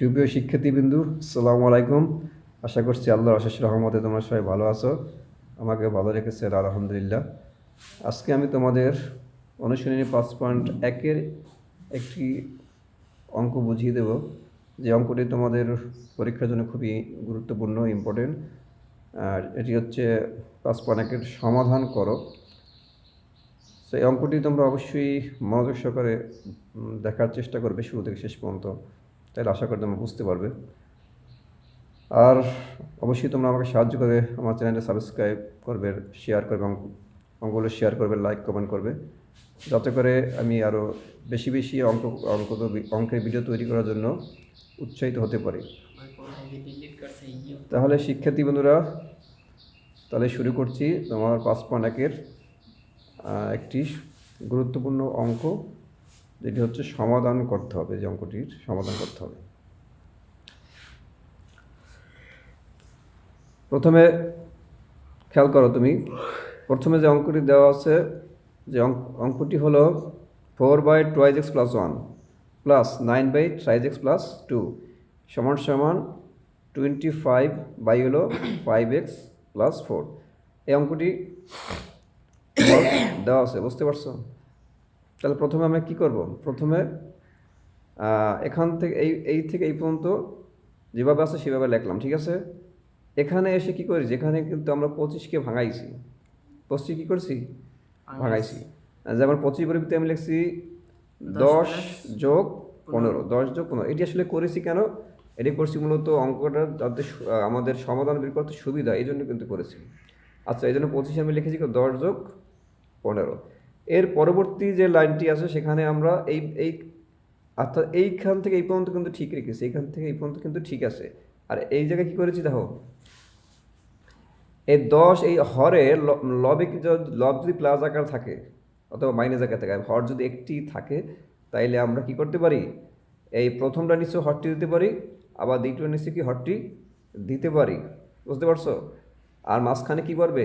সুপ্রিয় শিক্ষার্থীবৃন্দু, আসসালামু আলাইকুম। আশা করছি আল্লাহর অশেষ রহমতে তোমরা সবাই ভালো আছো। আমাকে ভালো রেখেছে আলহামদুলিল্লাহ। আজকে আমি তোমাদের অনুশীলনী পাঁচ পয়েন্ট একের একটি অঙ্ক বুঝিয়ে দেব। যে অঙ্কটি তোমাদের পরীক্ষার জন্য খুবই গুরুত্বপূর্ণ ইম্পর্টেন্ট আর এটি হচ্ছে পাঁচ পয়েন্ট একের সমাধান করো। তো এই অঙ্কটি তোমরা অবশ্যই মনোযোগ সহকারে দেখার চেষ্টা করবে শুরু থেকে শেষ পর্যন্ত। তাহলে আশা করি তোমরা বুঝতে পারবে। আর অবশ্যই তোমরা আমাকে সাহায্য করে আমার চ্যানেলটা সাবস্ক্রাইব করবে শেয়ার করবে, অঙ্ক- অঙ্কগুলো শেয়ার করবে লাইক কমেন্ট করবে। যাতে করে আমি আরও বেশি বেশি অঙ্ক অঙ্ক, অঙ্কের ভিডিও তৈরি করার জন্য উৎসাহিত হতে পারি। তাহলে শিক্ষার্থী বন্ধুরা, তাহলে শুরু করছি। তোমার পাঁচ পয়েন্ট একের একটি গুরুত্বপূর্ণ অঙ্ক। যেটি হচ্ছে সমাধান করতে হবে, যে অঙ্কটির সমাধান করতে হবে। প্রথমে খেয়াল করো তুমি, প্রথমে যে অঙ্কটি দেওয়া আছে, যে অঙ্ক, অঙ্কটি হলো four by twice x plus one plus nine by thrice x plus two সমান সমান টোয়েন্টি ফাইভ বাই হলো ফাইভ এক্স প্লাস ফোর। এই অঙ্কটি দেওয়া আছে, বুঝতে পারছ? তাহলে প্রথমে আমরা কি করব? প্রথমে এখান থেকে এই এই থেকে এই পর্যন্ত যেভাবে আছে সেভাবে লিখলাম ঠিক আছে? এখানে এসে কি করি যেখানে কিন্তু আমরা পঁচিশকে ভাঙাইছি। পঁচিশ কি করছি? ভাঙাইছি। যেমন পঁচিশ পরিবর্তে আমি লিখছি দশ যোগ পনেরো। দশ যোগ পনেরো। এটি আসলে করেছি কেন? এটি করছি মূলত অঙ্কটা যাতে আমাদের সমাধান বের করতে সুবিধা এই জন্য কিন্তু করেছি। আচ্ছা এই জন্য পঁচিশে আমি লিখেছি দশ যোগ পনেরো। এর পরবর্তী যে লাইনটি আছে, সেখানে আমরা এই এই, অর্থাৎ এইখান থেকে এই পর্যন্ত কিন্তু ঠিক রেখেছি, এইখান থেকে এই পর্যন্ত কিন্তু ঠিক আছে। আর এই জায়গায় কি করেছি দেখো? এই দশ, এই হরে লবে লব যদি প্লাস আকার থাকে, অথবা মাইনাস আকার থাকে হর যদি একটি থাকে, তাইলে আমরা কি করতে পারি? এই প্রথমটা নিশ্চয় হরটি দিতে পারি, আবার দ্বিতীয় নিশ্চয় কি হরটি দিতে পারি? বুঝতে পারছ? আর মাঝখানে কি করবে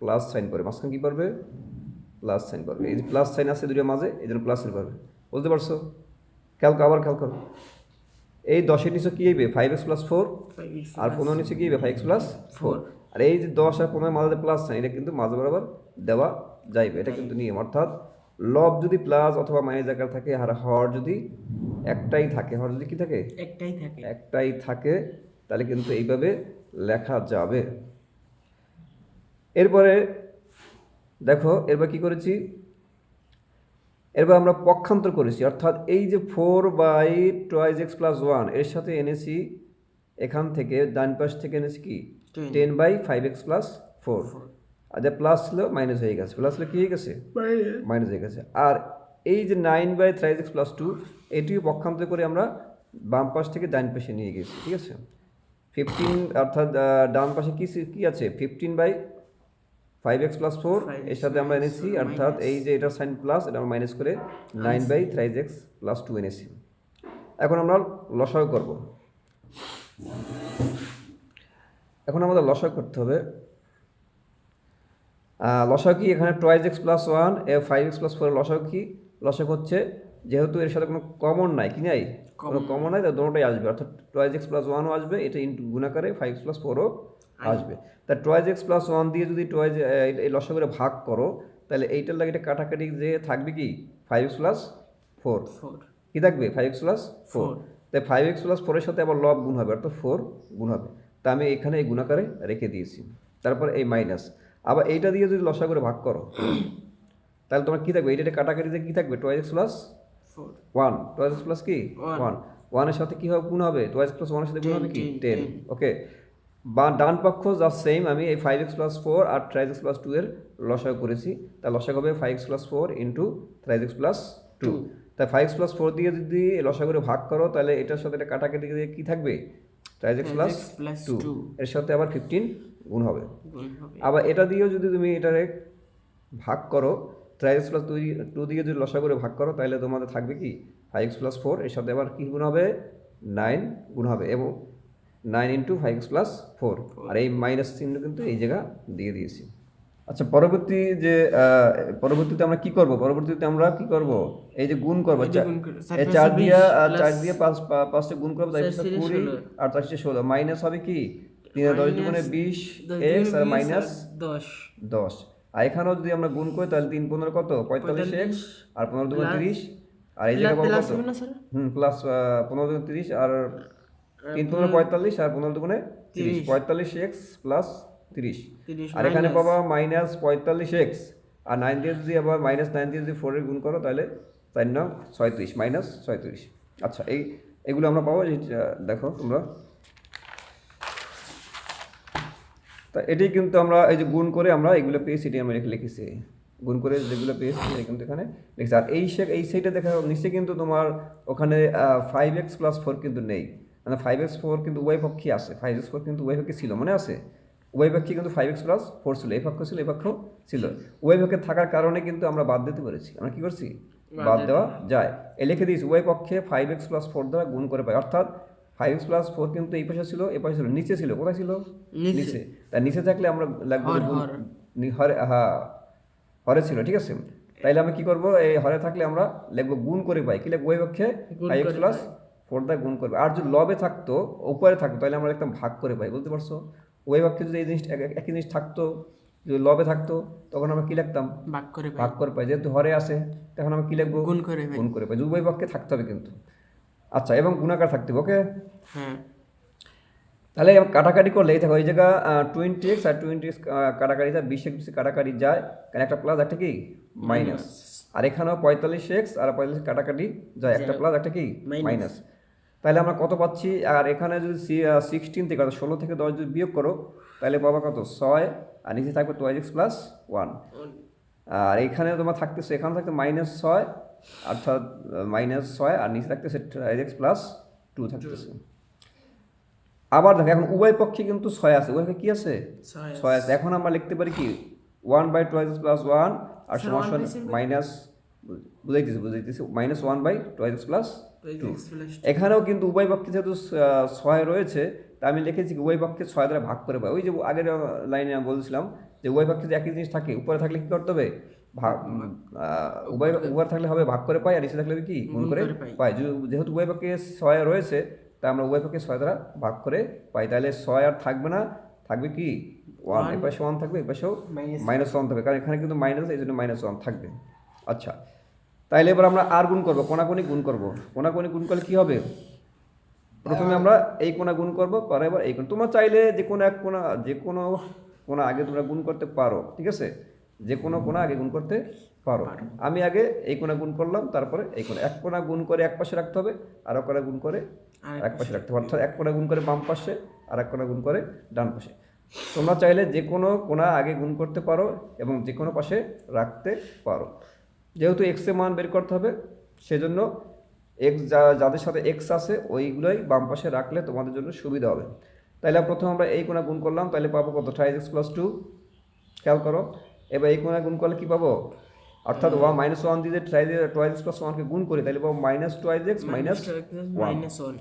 প্লাস সাইন করবে মাঝখানে কি করবে প্লাস সাইন করবে এই যে প্লাস সাইন আছে দুটোর মাঝে এই জন্য প্লাস সাইন করবে বুঝতে পারছ? খেয়াল আবার খেয়াল করো। এই দশের নিচে কী হইবে? ফাইভ এক্স প্লাস ফোর আর পনেরো নিচে কী হইবে? ফাইভ এক্স প্লাস ফোর আর এই যে দশ আর পনেরো মাঝে প্লাস সাইন এটা কিন্তু মাঝে বরাবর দেওয়া যাইবে। এটা কিন্তু নিয়ম। অর্থাৎ লব যদি প্লাস অথবা মাইনাস আকার থাকে আর হর যদি একটাই থাকে হর যদি কি থাকে? একটাই থাকে। একটাই থাকে তাহলে কিন্তু এইভাবে লেখা যাবে। এরপরে দেখো এরপর কি করেছি? এরপর আমরা পক্ষান্তর করেছি। অর্থাৎ এই যে four by twice x plus ওয়ানের সাথে এনেছি এখান থেকে ডান পাশ থেকে এনেছি কি? Ten by five x plus four আর যে প্লাস ছিল মাইনাস হয়ে গেছে। প্লাস হলে কি হয়ে গেছে? মাইনাস হয়ে গেছে। আর এই যে nine by thrice x plus two এটিও পক্ষান্তর করে আমরা বাম পাশ থেকে ডান পাশে নিয়ে গেছি। ঠিক আছে? ফিফটিন অর্থাৎ ডান পাশে কি কি আছে? Fifteen by five x plus four এর সাথে আমরা এনেছি অর্থাৎ এই যে এটা সাইন প্লাস এটা আমরা মাইনাস করে nine by thrice x plus two এনেছি। এখন আমরা লসাগু করব। এখন আমাদের লসাগু করতে হবে। লসাগু কি? এখানে টয়েজ এক্স প্লাস ওয়ান এ ফাইভ এক্স প্লাস ফোর লসাগু কি? লসাগু হচ্ছে যেহেতু এর সাথে কোনো কমন নাই কি নাই? কোনো কমন নাই তাহলে দুটোটাই আসবে। অর্থাৎ টয়েজ এক্স প্লাস ওয়ানও আসবে এটা ইন্টু গুণাকারে ফাইভ এক্স প্লাস ফোরও আসবে। তা টয়েজ এক্স প্লাস ওয়ান দিয়ে যদি টয়েজ এই করে ভাগ করো তাহলে এইটার লাগে এটা কাটাকাটি যে থাকবে কি? ফাইভ এক্স প্লাস ফোর কি থাকবে? ফাইভ এক্স প্লাস ফোর তাই ফাইভ এক্স প্লাস ফোরের সাথে আবার লব গুণ হবে অর্থাৎ ফোর গুণ হবে। তা আমি এখানে এই গুণাকারে রেখে দিয়েছি। তারপর এই মাইনাস আবার এইটা দিয়ে যদি লসা করে ভাগ করো তাহলে তোমার কী থাকবে? এইটা কাটাকাটিতে কী থাকবে? Twelve x plus one twelve x plus কি. ওয়ান ওয়ানের সাথে কী হবে? গুণ হবে? টুয়েলভ প্লাস ওয়ানের সাথে গুণ হবে কি? টেন ওকে বা ডান পক্ষ যা সেম আমি এই ফাইভ এক্স প্লাস ফোর আর থ্রাইজ এক্স প্লাস টু এর লসাগু করেছি। তা লসাগু হবে five x plus four into thrice x plus two তাই ফাইভ এক্স প্লাস ফোর দিয়ে যদি লসাগু করে ভাগ করো তাহলে এটার সাথে এটা কাটাকাটি দিয়ে কী থাকবে? থ্রাইজ এক্স প্লাস টু এর সাথে আবার ফিফটিন গুণ হবে। আবার এটা দিয়েও যদি তুমি এটারে ভাগ করো thrice x plus two two দিয়ে যদি লসা করে ভাগ করো তাহলে তোমাদের থাকবে কি? ফাইভ এক্স প্লাস ফোর এর সাথে আবার কী গুণ হবে? নাইন গুণ হবে। এবং nine into five x plus four. আর এই মাইনাস চিহ্ন কিন্তু এই জায়গা দিয়ে দিয়েছি। আচ্ছা পরবর্তী যে পরবর্তীতে আমরা কি করব? পরবর্তীতে আমরা কি করব? এই যে গুণ করব এই। চার দিয়া চার দিয়ে পাঁচ পাঁচটা গুণ করব কুড়ি আর চার তিরিশ ষোলো। মাইনাস হবে কি? তিন দশ দুগুণে বিশ এক্স আর মাইনাস দশ। দশ। আর এখানেও যদি আমরা গুণ করি তাহলে তিন পনেরো কত? পঁয়তাল্লিশ এক্স আর পনেরো দুগুণে তিরিশ। আর এই পাবো প্লাস কত? হুম প্লাস পনেরো দুগুণে তিরিশ আর তিন পনেরো পঁয়তাল্লিশ আর পনেরো দুগুণে তিরিশ। পঁয়তাল্লিশ এক্স প্লাস তিরিশ। আর এখানে পাবা মাইনাস পঁয়তাল্লিশ এক্স। আর নাইন দিয়ে যদি আবার মাইনাস নাইন দিয়ে যদি ফোরের গুণ করো তাহলে চার নং ছয়ত্রিশ মাইনাস ছয়ত্রিশ। আচ্ছা এই এগুলো আমরা পাবো দেখো তোমরা। তা এটাই কিন্তু আমরা এই যে গুণ করে আমরা এগুলো পেয়েছি এটি আমরা লিখেছি। গুণ করে যেগুলো পেয়েছি এটা কিন্তু এখানে লিখেছি। আর এই সে- এই সাইডে দেখা নিচে কিন্তু তোমার ওখানে ফাইভ এক্স প্লাস ফোর কিন্তু নেই। মানে ফাইভ এক্স ফোর কিন্তু উভয় পক্ষে আছে। ফাইভ এক্স ফোর কিন্তু উভয় পক্ষে ছিল মনে আছে? উভয় পক্ষে কিন্তু ফাইভ এক্স প্লাস ফোর ছিল এই পক্ষ ছিল এই পক্ষ ছিল। উভয় পক্ষে থাকার কারণে কিন্তু আমরা বাদ দিতে পেরেছি। আমরা কি করছি? বাদ দেওয়া যায়। এ লিখে দিয়েছি উভয় পক্ষে ফাইভ এক্স প্লাস ফোর দ্বারা গুণ করে পাই। অর্থাৎ ফাইভ এক্স প্লাস ফোর কিন্তু এই পাশে ছিল এই পাশে ছিল নিচে ছিল কোথায় ছিল? নিচে। তাই নিচে থাকলে আমরা লাগবে হর, হ্যাঁ হরে। ছিল ঠিক আছে? তাইলে আমরা কি করব? এই হরে থাকলে আমরা লিখব গুণ করে পাই। কি লিখব? ওই পক্ষে ফাইভ এক্স প্লাস ফোর গুণ করবে। আর যদি লবে থাকতো উপরে থাকতো তাহলে আমরা লিখতাম ভাগ করে পাই বুঝতে পারছ? ওই পক্ষে যদি এই জিনিসটা এক- একই জিনিস থাকতো যদি লবে থাকতো তখন আমরা কি লিখতাম? ভাগ করে ভাগ করে পাই। যেহেতু হরে আছে তখন আমরা কি লিখব? গুণ করে গুণ করে পাই। উভয় পক্ষে থাকতে হবে কিন্তু। আচ্ছা এবং গুণাকার থাকতে হবে ওকে? হ্যাঁ। তাহলে কাটাকাটি করলে এই দেখো এই জায়গা টোয়েন্টি এক্স আর টোয়েন্টি এক্স কাটাকাটি যায় বিশ এক্স কাটাকাটি যায় কারণ একটা প্লাস একটা কি? মাইনাস আর এখানেও পঁয়তাল্লিশ এক্স আর পঁয়তাল্লিশ কাটাকাটি যায় একটা প্লাস একটা কি? মাইনাস তাহলে আমরা কত পাচ্ছি? আর এখানে যদি সিক্সটিন থেকে অর্থাৎ ষোলো থেকে দশ যদি বিয়োগ করো তাহলে পাবা কত? ছয় আর নিচে থাকবে টুয়েলভ এক্স প্লাস ওয়ান আর এখানে তোমার থাকতেছে এখানে থাকতে মাইনাস ছয় অর্থাৎ মাইনাস ছয় আর নিচে থাকতেছে এক্স প্লাস টু থাকতেছে। আবার দেখো এখন উভয় পক্ষে কিন্তু ছয় আছে। উভয় কি আছে? ছয় আছে। এখন আমরা লিখতে পারি কি? One by two x plus one আর সমান মাইনাস বুঝাইতেছি বুঝাইতেছি minus one by two x plus two এখানেও কিন্তু উভয় পক্ষে যেহেতু ছয় রয়েছে তা আমি লিখেছি উভয় পক্ষে ছয় দ্বারা ভাগ করে পাই ওই যে আগের লাইনে আমি বলছিলাম যে উভয় পক্ষে যে একই জিনিস থাকে উপরে থাকলে কি করতে হবে? ভাগ উভয় উভয় থাকলে হবে ভাগ করে পাই আর নিচে থাকলে কি? গুণ করে পাই। যেহেতু উভয় পক্ষে ছয় রয়েছে তা আমরা উভয় পক্ষে ছয় দ্বারা ভাগ করে পাই। তাহলে ছয় আর থাকবে না থাকবে কি? One One। এ পাশে ওয়ান থাকবে এ পাশেও মাইনাস ওয়ান থাকবে। কারণ এখানে কিন্তু মাইনাস এই জন্য মাইনাস ওয়ান থাকবে। আচ্ছা তাইলে এবার আমরা আর গুণ করব কোনাকুনি গুণ করব। কোনাকুনি গুণ করলে কী হবে? প্রথমে আমরা এই কোণা গুণ করব পরে এবার এই কোণ। তোমরা চাইলে যে কোনো এক কোনা যে কোনো কোণা আগে তোমরা গুণ করতে পারো ঠিক আছে? যে কোনো কোণা আগে গুণ করতে পারো। আমি আগে এই কোণা গুণ করলাম তারপরে এই কোণা। এক কোণা গুণ করে এক পাশে রাখতে হবে আর এক কোণা গুণ করে এক পাশে রাখতে হবে। অর্থাৎ এক কোণা গুণ করে বাম পাশে আর এক কোণা গুণ করে ডান পাশে। তোমরা চাইলে যে কোনো কোনা আগে গুণ করতে পারো এবং যে কোনো পাশে রাখতে পারো। যেহেতু এক্স মান বের করতে হবে সেজন্য এক্স যা যাদের সাথে এক্স আছে ওইগুলোই বাম পাশে রাখলে তোমাদের জন্য সুবিধা হবে। তাহলে প্রথমে আমরা এই কোণা গুণ করলাম তাহলে পাবো কত? ট্রাইজ এক্স প্লাস টু খেয়াল করো এবার এই কোণা গুণ করলে কী পাবো? অর্থাৎ ওয়ান মাইনাস ওয়ান দিয়ে ট্রাইজ টুয়েলভ এক্স প্লাস ওয়ানকে গুণ করি তাহলে পাবো minus twelve x minus minus one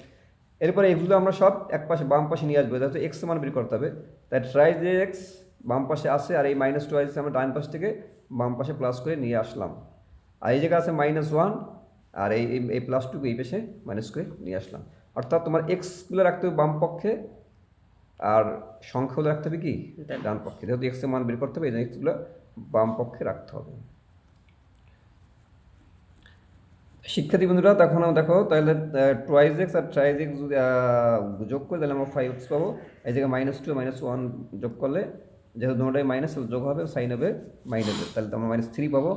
এরপরে এগুলো আমরা সব এক পাশে বাম পাশে নিয়ে আসব যাতে এক্স মান বের করতে হবে। তাই ট্রাই যে এক্স বাম পাশে আসে আর এই মাইনাস টু আসছে আমরা ডান পাশ থেকে বাম পাশে প্লাস করে নিয়ে আসলাম। আর এই জায়গায় আছে মাইনাস ওয়ান আর এই এই- প্লাস টুকে এই পাশে মাইনাস করে নিয়ে আসলাম। অর্থাৎ তোমার এক্সগুলো রাখতে হবে বাম পক্ষে আর সংখ্যাগুলো রাখতে হবে কি? ডান। পক্ষে। যেহেতু এক্সের মান বের করতে হবে এই এক্সগুলো বাম পক্ষে রাখতে হবে। শিক্ষার্থী বন্ধুরা তখন আমরা দেখো তাহলে টুয়াইজ এক্স আর ট্রাইজ এক্স যদি যোগ করে তাহলে আমরা ফাইভ এক্স পাবো। এই জায়গায় মাইনাস টু মাইনাস ওয়ান যোগ করলে যেহেতু দুটোটাই মাইনাস যোগ হবে সাইন হবে মাইনাস তাহলে তো আমরা মাইনাস থ্রি পাবো।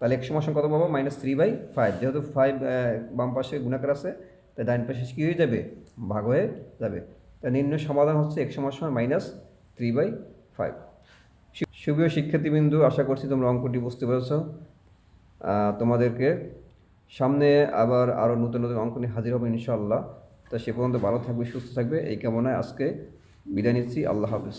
তাহলে এক সময় কত পাবো? মাইনাস থ্রি বাই ফাইভ যেহেতু ফাইভ বাম পাশে গুণাকার আছে, তাই ডান পাশে কী হয়ে যাবে? ভাগ হয়ে যাবে। তা নিম্ন সমাধান হচ্ছে এক সময় মাইনাস থ্রি বাই ফাইভ সুপ্রিয় শিক্ষার্থীবৃন্দু, আশা করছি তোমরা অঙ্কটি বুঝতে পেরেছ। তোমাদেরকে সামনে আবার আরও নতুন নতুন অঙ্ক নিয়ে হাজির হবে ইনশাআল্লাহ। তা সে পর্যন্ত ভালো থাকবে, সুস্থ থাকবে। এই কামনায় আজকে বিদায় নিচ্ছি। আল্লাহ হাফিজ।